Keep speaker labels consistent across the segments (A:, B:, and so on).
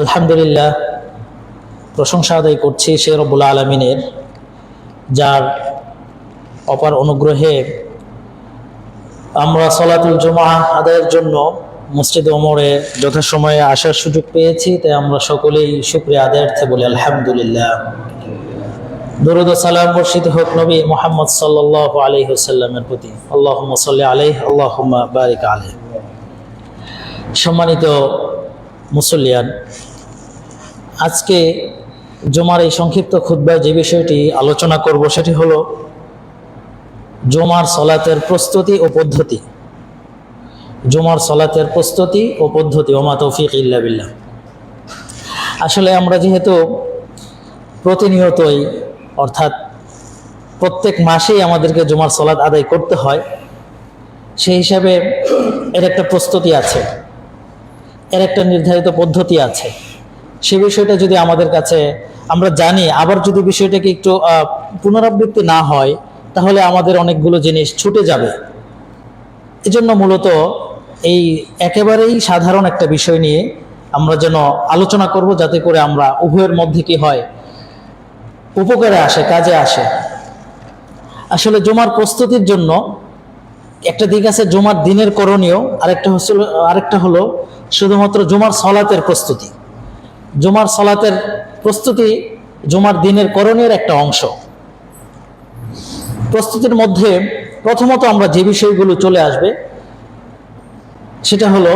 A: আলহামদুলিল্লাহ, প্রশংসা আদায় করছি সে রব্বুল আলমিনের, যার অপার অনুগ্রহে আমরা সলাতুল জমা আদায়ের জন্য মসজিদ ওমরে যথাসময়ে আসার সুযোগ পেয়েছি, তাই আমরা সকলেই শুক্রিয়া আদায়ার্থে বলি আলহামদুলিল্লাহ। দরুদ সালাম বর্ষিত হোক নবী মোহাম্মদ সাল্লাহ আলহি হুসাল্লামের প্রতি। আল্লাহ সাল্লি আলহ আল্লাহ বারিক আলহ সম্মানিত মুসল্লিয়ান। আজকে জমার এই সংক্ষিপ্ত খুদ্ায় যে বিষয়টি আলোচনা করব সেটি হলো জমার সলাতের প্রস্তুতি ও পদ্ধতি। জমার সলাতের প্রস্তুতি ও পদ্ধতি, ওমা তৌফিক ইল্লা বিল্লাহ। আসলে আমরা যেহেতু প্রতিনিয়তই, অর্থাৎ প্রত্যেক মাসেই আমাদেরকে জমার সলাৎ আদায় করতে হয়, সেই হিসাবে এর একটা প্রস্তুতি আছে। এর একটা নির্ধারিত পদ্ধতি আছে। সে বিষয়টা যদি আমাদের কাছে আমরা জানি, আবার যদি বিষয়টাকে একটু পুনরাবৃত্তি না হয়, তাহলে আমাদের অনেকগুলো জিনিস ছুটে যাবে। এজন্য মূলত এই একেবারেই সাধারণ একটা বিষয় নিয়ে আমরা যেন আলোচনা করব, যাতে করে আমরা উভয়ের মধ্যে কি হয়, উপকারে আসে, কাজে আসে। আসলে জমার প্রস্তুতির জন্য একটা দিক আছে জুমার দিনের করণীয়, আরেকটা হচ্ছে আরেকটা হলো শুধুমাত্র জুমার সলাতের প্রস্তুতি। জুমার সলাতের প্রস্তুতি জুমার দিনের করণীয়ের একটা অংশ। প্রস্তুতির মধ্যে প্রথমত আমরা যে বিষয়গুলো চলে আসবে, সেটা হলো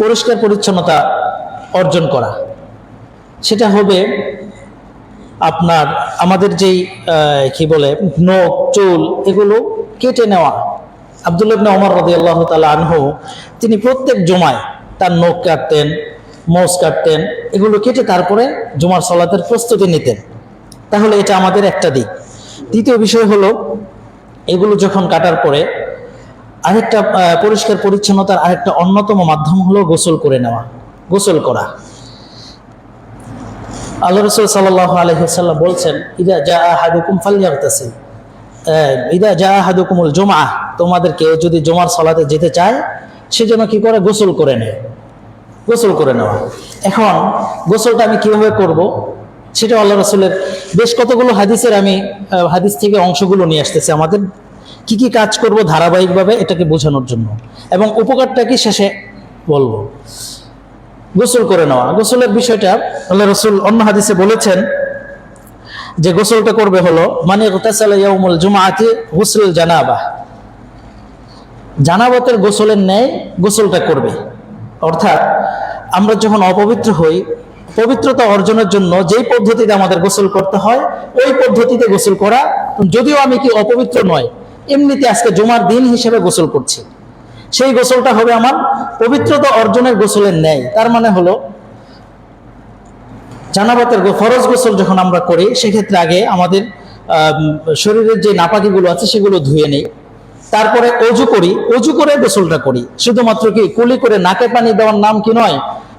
A: পরিষ্কার পরিচ্ছন্নতা অর্জন করা। সেটা হবে আপনার, আমাদের যেই কি বলে, নখ, চুল, এগুলো কেটে নেওয়া। আব্দুল্লাহ ইবনে ওমর রাদিয়াল্লাহু তাআলা আনহু, তিনি প্রত্যেক জমায় তার নখ কাটতেন মোষ কাটতেন, এগুলো কেটে তারপরে জুমার সলাতের প্রস্তুতি নিতেন। তাহলে এটা আমাদের একটা দিক। দ্বিতীয় বিষয় হলো, এগুলো যখন কাটার পরে আরেকটা পরিষ্কার পরিচ্ছন্নতার আরেকটা অন্যতম মাধ্যম হলো গোসল করে নেওয়া, গোসল করা। আল্লাহ রসুল সাল্লাহ আলহিহাল্লাম বলছেন, ইদা যা হাদুকুম ফালিয়াগতাসিল ইদা যা হাদুকুমুল জমা তোমাদের কেউ যদি জমার সলাতে যেতে চায়, সে যেন কি করে? গোসল করে নেয়। গোসল করে নেওয়া। এখন গোসলটা আমি কীভাবে করব? সেটা আল্লাহ রসুলের বেশ কতগুলো হাদিসের আমি হাদিস থেকে অংশগুলো নিয়ে আসতেছি আমাদের। কি কি কাজ করব ধারাবাহিকভাবে এটাকে বোঝানোর জন্য। এবং উপকারটা কি শেষে বলব। গোসল করে নেওয়া। গোসলের বিষয়টা আল্লাহ রসুল অন্য হাদিসে বলেছেন যে গোসলটা করবে হলো মানে জানাবা। জানাবতের গোসলের ন্যায় গোসলটা করবে। অর্থাৎ আমরা যখন অপবিত্র হই, পবিত্রতা অর্জনের জন্য যেই পদ্ধতিতে আমাদের গোসল করতে হয়, ওই পদ্ধতিতে গোসল করা। যদিও আমি কি অপবিত্র নয়, এমনিতে আজকে জুমার দিন হিসেবে গোসল করছি। সেই গোসলটা হবে আমার পবিত্রতা অর্জনের গোসলের ন্যায়। তার মানে হলো জানাবাতের ফরজ গোসল যখন আমরা করি, সেক্ষেত্রে আগে আমাদের শরীরের যে নাপাকিগুলো আছে সেগুলো ধুয়ে নেই। তারপরে অজু করি, অজু করে গোসলটা করি। শুধুমাত্র কি কুলি করে নাকে পানি দেওয়ার নাম কি নয়?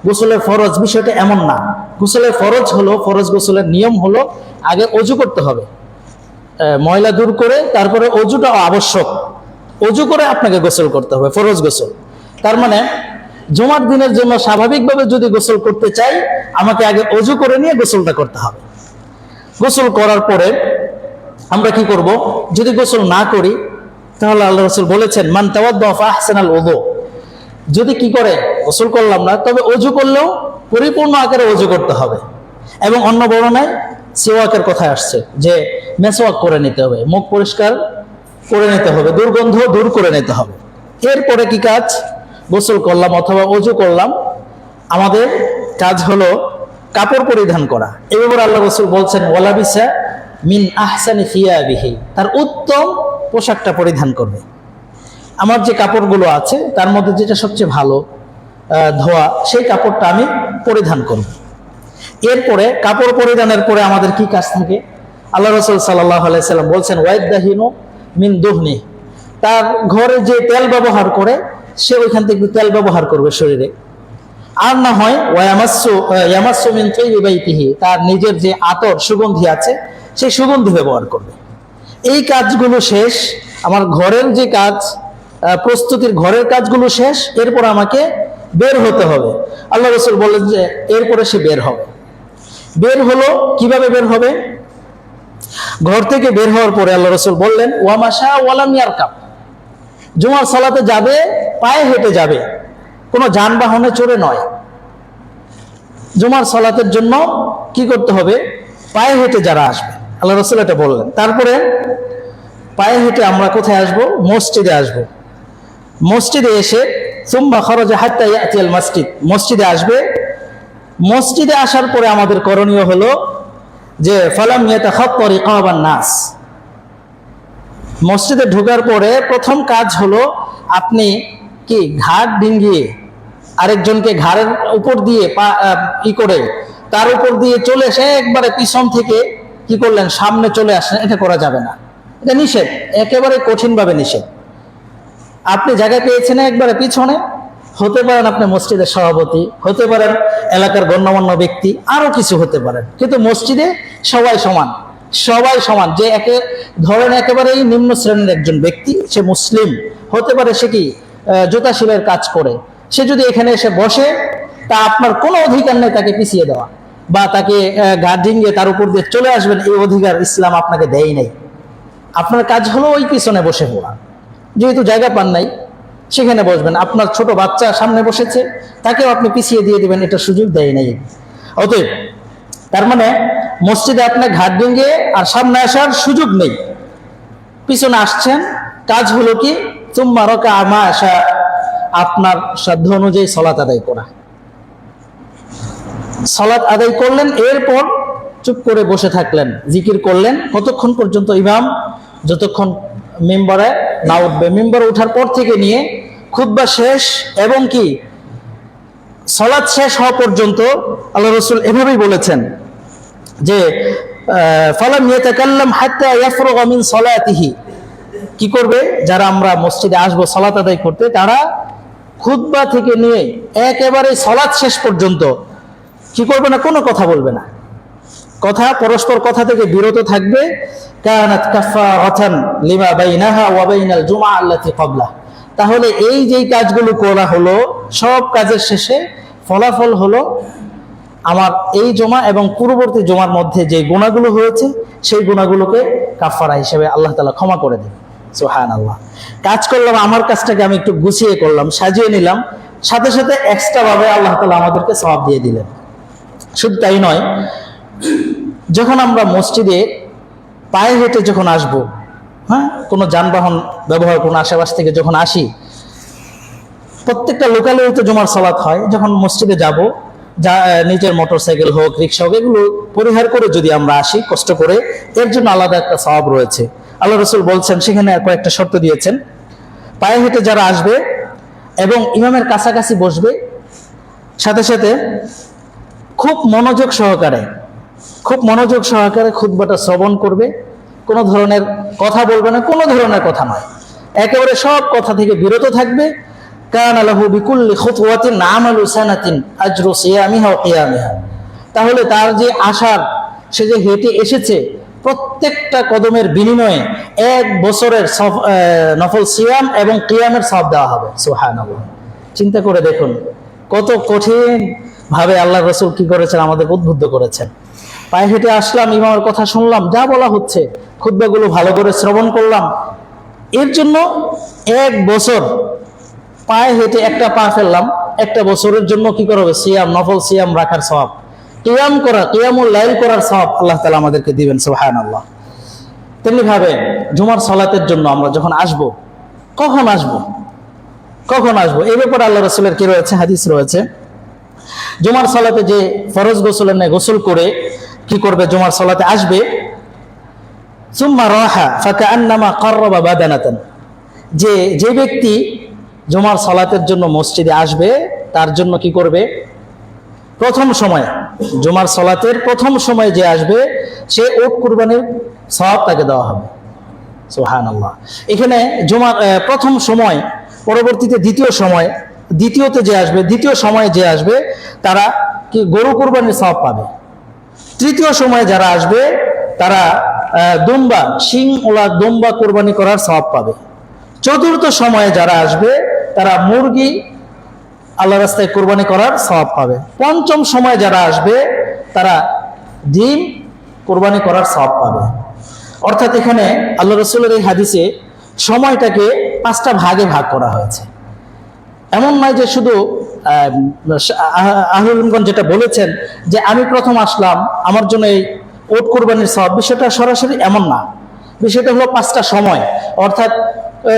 A: গোসলের ফরজ বিষয়টা এমন না। গোসলের ফরজ হলো, ফরজ গোসলের নিয়ম হলো আগে অজু করতে হবে। ময়লা দূর করে, তারপরে অজুটা আবশ্যক। অজু করে আপনাকে গোসল করতে হবে, ফরজ গোসল। তার মানে জমার দিনের জন্য স্বাভাবিকভাবে যদি গোসল করতে চাই, আমাকে আগে অজু করে নিয়ে গোসলটা করতে হবে। গোসল করার পরে আমরা কি করব? যদি গোসল না করি, তাহলে আল্লাহ রসুল বলেছেন, মান তাওয়াদ্দাল ওদো যদি কি করে? গোসল করলাম না, তবে অজু করলেও পরিপূর্ণ আকারে অজু করতে হবে। এবং অন্য বর্ণনায় সেওয়াকের কথা আসছে যে, মেসওয়াক করে নিতে হবে। মুখ পরিষ্কার করে নিতে হবে, দুর্গন্ধ দূর করে নিতে হবে। এরপরে কি কাজ? গোসল করলাম অথবা অজু করলাম। আমাদের কাজ হলো কাপড় পরিধান করা। এই ব্যাপারে আল্লাহ রসুল বলছেন, ওয়ালাবিসা মিন আহসানি ফিয়াবিহি তার উত্তম পোশাকটা পরিধান করবে। আমার যে কাপড়গুলো আছে, তার মধ্যে যেটা সবচেয়ে ভালো ধোয়া, সেই কাপড়টা আমি পরিধান করব। এরপরে কাপড় পরিধানের পরে আমাদের কি কাজ থাকে? আল্লাহ রসুল সাল্লাহ আলাইসাল্লাম বলছেন, ওয়াইদাহিনু মিন দুহনি। তার ঘরে যে তেল ব্যবহার করে, সে ওইখান থেকে তেল ব্যবহার করবে শরীরে। আর না হয় ওয়ামাসু মিন তৈবাইতিহি তার নিজের যে আতর, সুগন্ধি আছে, সেই সুগন্ধি ব্যবহার করবে। এই কাজগুলো শেষ, আমার ঘরের যে কাজ প্রস্তুতির ঘরের কাজগুলো শেষ, এরপর আমাকে বের হতে হবে। আল্লাহ রসুল বললেন যে, এরপরে সে বের হবে। বের হলো, কীভাবে বের হবে? ঘর থেকে বের হওয়ার পরে আল্লাহ রসুল বললেন ওয়ামাশা ওয়ালাম ইয়ারকাব। জুমার সালাতে যাবে, পায়ে হেঁটে যাবে। কোনো যানবাহনে চড়ে নয়। জুমার সালাতের জন্য কি করতে হবে? পায়ে হেঁটে যারা আসবে। আল্লাহ রসুল এটা বললেন। তারপরে পায়ে হেঁটে আমরা কোথায় আসব? মসজিদে আসব। মসজিদে এসে, সুম্মা খরজে হাত্তা ইয়াতিয়াল মসজিদ। মসজিদে আসবে। মসজিদে আসার পরে আমাদের করণীয় হলো যে ফালাম নাস। মসজিদে ঢোকার পরে প্রথম কাজ হলো আপনি কি ঘাট ডিঙ্গিয়ে আরেকজনকে ঘাড়ের উপর দিয়ে ই করে তার উপর দিয়ে চলে এসে একবারে পিছন থেকে কি করলেন? সামনে চলে আসলেন এটা করা যাবে না। এটা নিষেধ। একেবারে কঠিনভাবে নিষেধ। আপনি জায়গা পেয়েছেন একবারে পিছনে। হতে পারেন আপনি মসজিদের সভাপতি, হতে পারেন এলাকার গণ্যমান্য ব্যক্তি আরও কিছু হতে পারেন। কিন্তু মসজিদে সবাই সমান সবাই সমান। যে একে ধরেন একেবারেই নিম্ন শ্রেণির একজন ব্যক্তি, সে মুসলিম। হতে পারে সে কি জুতা শিলের কাজ করে। সে যদি এখানে এসে বসে, তা আপনার কোনো অধিকার নেই তাকে পিছিয়ে দেওয়া। বা তাকে গার্ডিংয়ে তার উপর দিয়ে চলে আসবেন, এই অধিকার ইসলাম আপনাকে দেয় নাই। আপনার কাজ হলো ওই পিছনে বসে পড়া। যেহেতু জায়গা পান নাই সেখানে বসবেন। আপনার ছোট বাচ্চা সামনে বসেছে, তাকেও আপনি পিছিয়ে দিয়ে দেবেন, এটা সুযোগ দেয় নাই। অতএব, তার মানে মসজিদে আপনার ঘাট ভেঙে আর সামনে আসার সুযোগ নেই। পিছনে আসছেন, কাজ হলো কি? তুম্মা রকা আমা আসা আপনার সাধ্য অনুযায়ী সলাত আদায় করা। সলাত আদায় করলেন, এরপর চুপ করে বসে থাকলেন, জিকির করলেন। কতক্ষণ পর্যন্ত ইমাম? যতক্ষণ মেম্বারে না উঠবে। মেম্বারে ওঠার পর থেকে নিয়ে খুতবা শেষ এবং কি? সলাদ শেষ হওয়া পর্যন্ত আল্লাহ রসুল এভাবেই বলেছেন যে ফালাম ইয়াতাকাল্লাম হাত্তা ইয়াফরুগা সলাতিহি। কি করবে? যারা আমরা মসজিদে আসব সলাত আদায় করতে, তারা খুতবা থেকে নিয়ে একেবারে সলাৎ শেষ পর্যন্ত কি করবে না? কোনো কথা বলবে না। কথা, পরস্পর কথা থেকে বিরত থাকবে। কানাত কাফারাতান লিমা বাইনাহা ওয়া বাইনাল জুমআ আল্লাতি ক্বাবলা তাহলে এই যেই কাজগুলো করা হলো, সব কাজের শেষে ফলাফল হলো আমার এই জমা এবং পূর্ববর্তী জমার মধ্যে যে গুণাগুলো হয়েছে, সেই গুণাগুলোকে কাফারা হিসেবে আল্লাহ তাআলা ক্ষমা করে দেবে সুহান আল্লাহ কাজ করলাম, আমার কাজটাকে আমি একটু গুছিয়ে করলাম, সাজিয়ে নিলাম। সাথে সাথে এক্সট্রা ভাবে আল্লাহ তালা আমাদেরকে সওয়াব দিয়ে দিলেন। শুধু তাই নয়, যখন আমরা মসজিদে পায়ে হেঁটে যখন আসব হ্যাঁ? কোনো যানবাহন ব্যবহার, কোনো আশেপাশ থেকে যখন আসি, প্রত্যেকটা লোকালেও তো জমার সালাত হয়। যখন মসজিদে যাব, যা, নিজের মোটর সাইকেল হোক, রিক্সা হোক, এগুলো পরিহার করে যদি আমরা আসি, কষ্ট করে, এর জন্য আলাদা একটা স্বভাব রয়েছে। আল্লাহ রসুল বলছেন, সেখানে কয়েকটা শর্ত দিয়েছেন। পায়ে হেঁটে যারা আসবে এবং ইমামের কাছাকাছি বসবে, সাথে সাথে খুব মনোযোগ সহকারে, খুব মনোযোগ সহকারে খুতবাটা শ্রবণ করবে কোনো ধরনের কথা বলবে না, কোনো ধরনের কথা নয়। একেবারে সব কথা থেকে বিরত থাকবে। কান আলাহু বিকুল্লি খুতওয়াতিন আমালু সানাতিন আজরু সিয়ামিহা কিয়ামিহা। তাহলে তার যে আশার, সে যে হেঁটে এসেছে, প্রত্যেকটা কদমের বিনিময়ে এক বছরের সফ- নফল সিয়াম এবং কিয়ামের সব দেওয়া হবে। সুবহানাল্লাহ। চিন্তা করে দেখুন, কত কঠিন ভাবে আল্লাহ রসুল কি করেছেন আমাদের উদ্বুদ্ধ করেছেন। পায়ে হেঁটে আসলাম, ইমামের কথা শুনলাম, যা বলা হচ্ছে খুদ্বাগুলো ভালো করে শ্রবণ করলাম। এর জন্য এক বছর পায়ে হেঁটে একটা পা ফেললাম, একটা বছরের জন্য কি করা হবে? সিয়াম, নফল সিয়াম রাখার সব কিয়াম করা, কিয়ামুল লাইল করার সব আল্লাহ তালা আমাদেরকে দিবেন সুহান আল্লাহ তেমনি ভাবে জুমার সলাতের জন্য আমরা যখন আসব, কখন আসব? কখন আসব? এই ব্যাপারে আল্লাহ রসুলের কি রয়েছে? হাদিস রয়েছে। জুমার সালাতে যে ফরজ গোসলের নেয় গোসল করে কি করবে? জুমার সলাতে আসবে। সুম্মা রাহা ফাকা আন্নামা কর্রবা বাদানাতান। যে যে ব্যক্তি জুমার সলাতের জন্য মসজিদে আসবে, তার জন্য কি করবে? প্রথম সময়, জুমার সলাতের প্রথম সময় যে আসবে, সে ওট কুরবানির সওয়াব তাকে দেওয়া হবে। সোহান আল্লাহ এখানে জুমার প্রথম সময়, পরবর্তীতে দ্বিতীয় সময়, দ্বিতীয়তে যে আসবে, দ্বিতীয় সময়ে যে আসবে, তারা কি গরু কুরবানির সব পাবে। তৃতীয় সময়ে যারা আসবে, তারা দুম্বা, শিং, ওলা, দুম্বা কোরবানি করার সব পাবে। চতুর্থ সময়ে যারা আসবে, তারা মুরগি আল্লাহ রাস্তায় কোরবানি করার স্বভাব পাবে। পঞ্চম সময় যারা আসবে, তারা ডিম কোরবানি করার স্বভাব পাবে। অর্থাৎ এখানে আল্লাহ রসুলের এই হাদিসে সময়টাকে পাঁচটা ভাগে ভাগ করা হয়েছে। এমন নয় যে শুধু আহলগঞ্জ যেটা বলেছেন যে আমি প্রথম আসলাম, আমার জন্য এই ওট কোরবানির সব বিষয়টা সরাসরি এমন না। বিষয়টা হলো পাঁচটা সময়। অর্থাৎ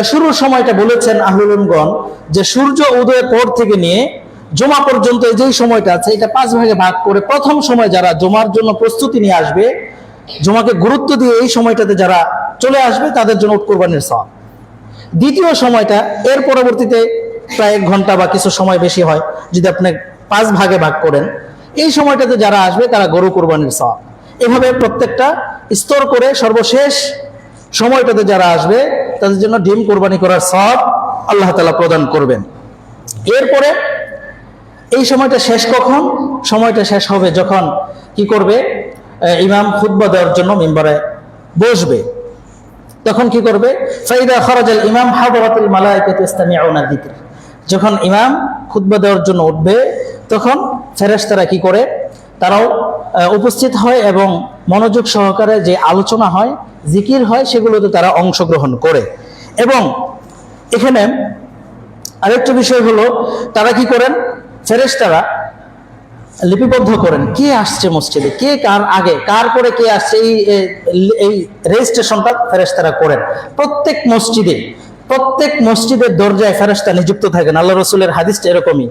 A: শুরুর সময়টা বলেছেন আহলুলগণ যে সূর্য উদয়ের পর থেকে নিয়ে জমা পর্যন্ত যেই সময়টা আছে, এটা পাঁচ ভাগে ভাগ করে প্রথম সময় যারা জমার জন্য প্রস্তুতি নিয়ে আসবে, জমাকে গুরুত্ব দিয়ে এই সময়টাতে যারা চলে আসবে, তাদের জন্য উট কোরবানির সব দ্বিতীয় সময়টা, এর পরবর্তীতে প্রায় এক ঘণ্টা বা কিছু সময় বেশি হয় যদি আপনি পাঁচ ভাগে ভাগ করেন। এই সময়টাতে যারা আসবে, তারা গরু কোরবানির সব এভাবে প্রত্যেকটা স্তর করে সর্বশেষ সময়টাতে যারা আসবে, তাদের জন্য ডিম কোরবানি করার সব আল্লাহ তালা প্রদান করবেন। এরপরে এই সময়টা শেষ কখন? সময়টা শেষ হবে যখন কি করবে? ইমাম খুতবা দেওয়ার জন্য মেম্বারে বসবে। তখন কি করবে? ফাইদা খরাজাল ইমাম হাদরাতুল মালাইকাতু ইস্তামিউনা যিকর। যখন ইমাম খুতবা দেওয়ার জন্য উঠবে, তখন ফেরেশতারা কি করে? তারাও উপস্থিত হয় এবং মনোযোগ সহকারে যে আলোচনা হয়, জিকির হয়, সেগুলোতে তারা অংশগ্রহণ করে। এবং এখানে আরেকটা বিষয় হলো, তারা কি করেন? ফেরেশতারা লিপিবদ্ধ করেন। কে আসছে মসজিদে? কে কার আগে? কার পরে কে আসছে? এই এই রেজিস্ট্রেশনটা ফেরেশতারা করেন। প্রত্যেক মসজিদে প্রত্যেক মসজিদের দরজায় ফেরেশতা নিযুক্ত থাকেন। আল্লাহ রসুলের হাদিসটা এরকমই।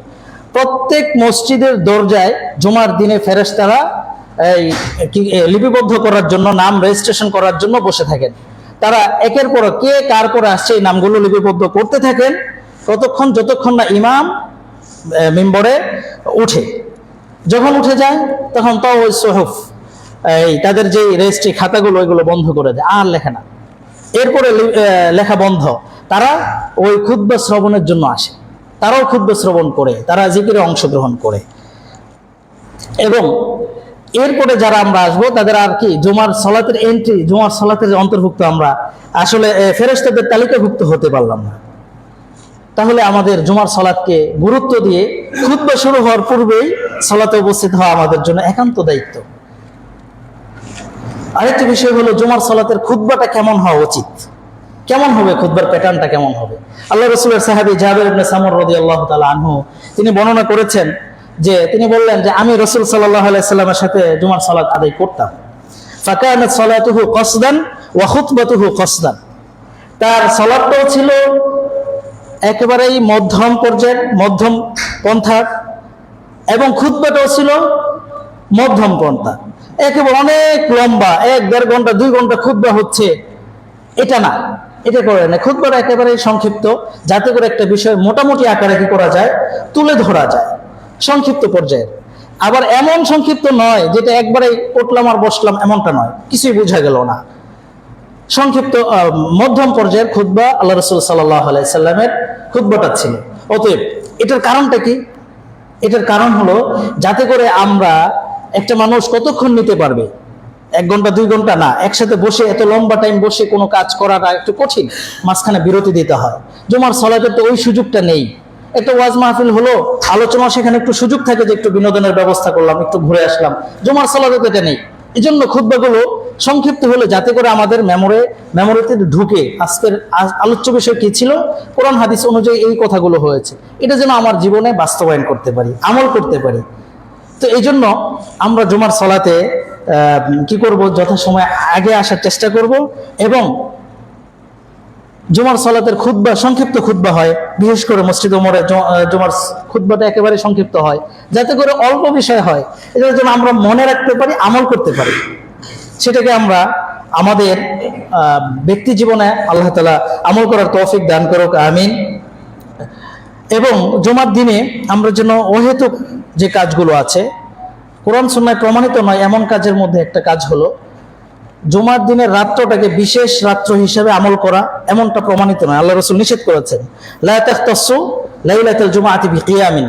A: প্রত্যেক মসজিদের দরজায় জুমার দিনে ফেরেশতারা এই লিপিবদ্ধ করার জন্য, নাম রেজিস্ট্রেশন করার জন্য বসে থাকেন। তারা একের পর কে, কার পরে আসছে, এই নামগুলো লিপিবদ্ধ করতে থাকেন। ততক্ষণ যতক্ষণ না ইমাম মেম্বরে উঠে। যখন উঠে যায়, তখন তো ওই সোহফ, এই তাদের যে রেজিস্ট্রি খাতাগুলো, ওইগুলো বন্ধ করে দেয়, আর লেখে না। এরপরে লেখা বন্ধ। তারা ওই ক্ষুদ্র শ্রবণের জন্য আসে। তারাও ক্ষুদ্র শ্রবণ করে তারা জিকিরে অংশগ্রহণ করে। এবং এরপরে যারা আমরা আসব তাদের আর কি জুমার সলাতের এন্ট্রি জুমার সলাতের অন্তর্ভুক্ত আমরা আসলে আহ, ফেরেশতাদের তালিকাভুক্ত হতে পারলাম না। তাহলে আমাদের জুমার সলাদকে গুরুত্ব দিয়ে খুতবা শুরু হওয়ার পূর্বেই সলাতে উপস্থিত হওয়া আমাদের জন্য একান্ত দায়িত্ব। আরেকটি বিষয় হলো জুমার সলাতের খুতবাটা কেমন হওয়া উচিত? কেমন হবে খুতবার প্যাটার্নটা কেমন হবে? আল্লাহ রসুলের সাহাবি জাবের ইবনে সামর রদি আল্লাহ আনহু, তিনি বর্ণনা করেছেন যে তিনি বললেন যে আমি রসুল সাল্লাহ আলাইসাল্লামের সাথে জুমার সলাত আদায় করতাম। ফাকানাত সলাতুহু কসদান ওয়া খুতবাতুহু কসদান। তার সলাদটাও ছিল একেবারেই মধ্যম পর্যায়ের, মধ্যম পন্থার এবং খুদ্বাটাও ছিল মধ্যম পন্থা। একেবারে অনেক লম্বা, এক দেড় ঘণ্টা, দুই ঘণ্টা খুদ্া হচ্ছে। এটা না। এটা করে না। খুদ্বাটা একেবারেই সংক্ষিপ্ত। যাতে করে একটা বিষয় মোটামুটি আকারে কি করা যায়, তুলে ধরা যায়। সংক্ষিপ্ত পর্যায়ের। আবার এমন সংক্ষিপ্ত নয় যেটা একবারে উঠলাম আর বসলাম এমনটা নয়। কিছুই বোঝা গেল না। সংক্ষিপ্ত মধ্যম পর্যায়ের খুদ্া আল্লাহ রসুল সাল্লাহ আলাইসাল্লামের খুদ্বাটা ছিল। অতএব এটার কারণটা কি? এটার কারণ হলো যাতে করে আমরা একটা মানুষ কতক্ষণ নিতে পারবে? এক ঘণ্টা, দুই ঘণ্টা না, একসাথে বসে এত লম্বা টাইম বসে কোনো কাজ করাটা একটু কঠিন, মাঝখানে বিরতি দিতে হয়। জুমার সলাতে তো ওই সুযোগটা নেই। একটা ওয়াজ মাহফিল হলো আলোচনা সেখানে একটু সুযোগ থাকে যে একটু বিনোদনের ব্যবস্থা করলাম, একটু ঘুরে আসলাম। জুমার সলাতে তো এটা নেই। এই জন্য খুদ্বাগুলো সংক্ষিপ্ত হলে যাতে করে আমাদের মেমোরে, মেমোরিতে ঢুকে আজকের আজ- আলোচ্য বিষয় কি ছিল? কোরআন, হাদিস অনুযায়ী এই কথাগুলো হয়েছে। এটা যেন আমার জীবনে বাস্তবায়ন করতে পারি, আমল করতে পারি। তো এই জন্য আমরা জুমার সলাতে কি করব? যথাসময় আগে আসার চেষ্টা করব এবং জুমার সলাতের খুদ্া সংক্ষিপ্ত খুদ্া হয়। বিশেষ করে মসজিদ ওমরে জুমার খুদ্বাটা একেবারে সংক্ষিপ্ত হয়। যাতে করে অল্প বিষয় হয়। এটা যেন আমরা মনে রাখতে পারি, আমল করতে পারি। সেটাকে আমরা আমাদের ব্যক্তি জীবনে আল্লাহ তালা আমল করার তৌফিক দান করুক, আমিন। এবং জুমার দিনে আমরা যেন অহেতুক যে কাজগুলো আছে কোরআন সুন্নায় প্রমাণিত নয়, এমন কাজের মধ্যে একটা কাজ হলো, জুমার দিনের রাত্রটাকে বিশেষ রাত্র হিসেবে আমল করা, এমনটা প্রমাণিত নয়। আল্লাহ রসুল নিষেধ করেছেন, লা তাখতাসসু লাইলাতুল জুমাআতি বিকিয়ামিন।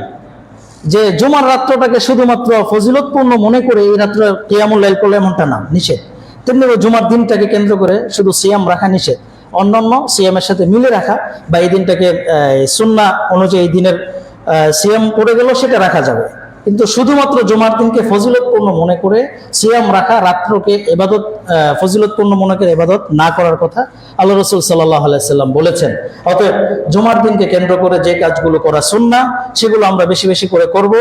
A: যে জুমার রাত্রটাকে শুধুমাত্র ফজিলতপূর্ণ মনে করে এই রাত্র কিয়ামুল লাইল করলে এমনটা না, নিষেধ। তেমনি জুমার দিনটাকে কেন্দ্র করে শুধু সিয়াম রাখা নিষেধ। অন্যান্য সিয়ামের সাথে মিলে রাখা বা এই দিনটাকে সুন্না অনুযায়ী দিনের সিয়াম পড়ে গেল সেটা রাখা যাবে। কিন্তু শুধুমাত্র জুমার দিনকে ফজিলতপূর্ণ মনে করে সিয়াম রাখা, রাত্রকে এবাদত ফজিলতপূর্ণ মনে করে এবাদত না করার কথা আল্লাহ রসুল সাল্লাহ আলাইসাল্লাম বলেছেন। অতএব জুমার দিনকে কেন্দ্র করে যে কাজগুলো করা সুন্না সেগুলো আমরা বেশি বেশি করে করব।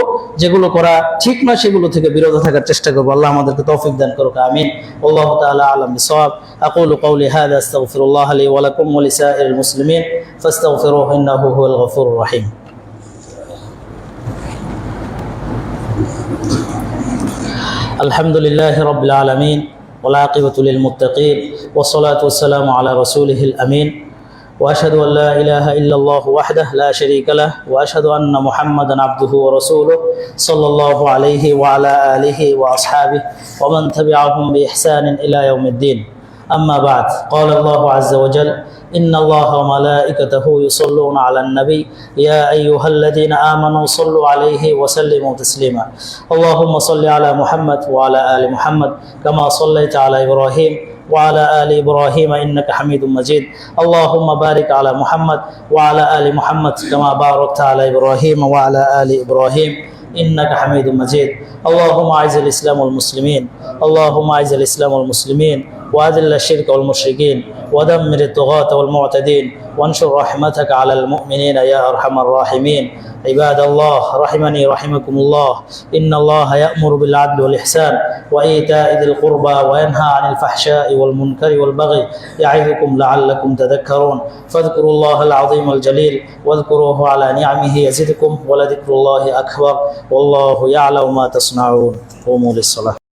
A: যেগুলো করা ঠিক না সেগুলো থেকে বিরত থাকার চেষ্টা করব। আল্লাহ আমাদেরকে তৌফিক দান করুক, আমিন। আল্লাহ তালা আলম সব আকুল কৌলি হাদ আস্তাগফিরুল্লাহ আলী ওয়ালাকুম ওয়ালিসা মুসলিমিন। ফাস্তাগফিরুহু রহিম। الحمد لله رب العالمين والعاقبة للمتقين والصلاة والسلام على رسوله الأمين وأشهد أن لا إله إلا الله وحده لا شريك له وأشهد أن محمدا عبده ورسوله صلى الله عليه وعلى آله وأصحابه ومن تبعهم بإحسان إلى يوم الدين أما بعد قال الله عز وجل إن الله وملائكته يصلون على النبي. يا أيها الذين آمنوا صلوا عليه وسلموا تسليما. اللهم صل على محمد وعلى آل محمد كما صليت على إبراهيم وعلى آل إبراهيم إنك حميد مجيد. اللهم بارك على محمد وعلى آل محمد كما باركت على إبراهيم وعلى آل إبراهيم إنك حميد مجيد. اللهم أعز الإسلام والمسلمين. اللهم أعز الإسلام والمسلمين. وأذل الشرك والمشركين ودمر الطغاة والمعتدين وانشر رحمتك على المؤمنين يا أرحم الراحمين. عباد الله رحمني رحمكم الله. إن الله يأمر بالعدل والإحسان وإيتاء ذي القربى وينهى عن الفحشاء والمنكر والبغي يعظكم لعلكم تذكرون. فاذكروا الله العظيم الجليل واذكروه على نعمه يزدكم ولذكر الله أكبر. والله يعلم ما تصنعون. قوموا للصلاة.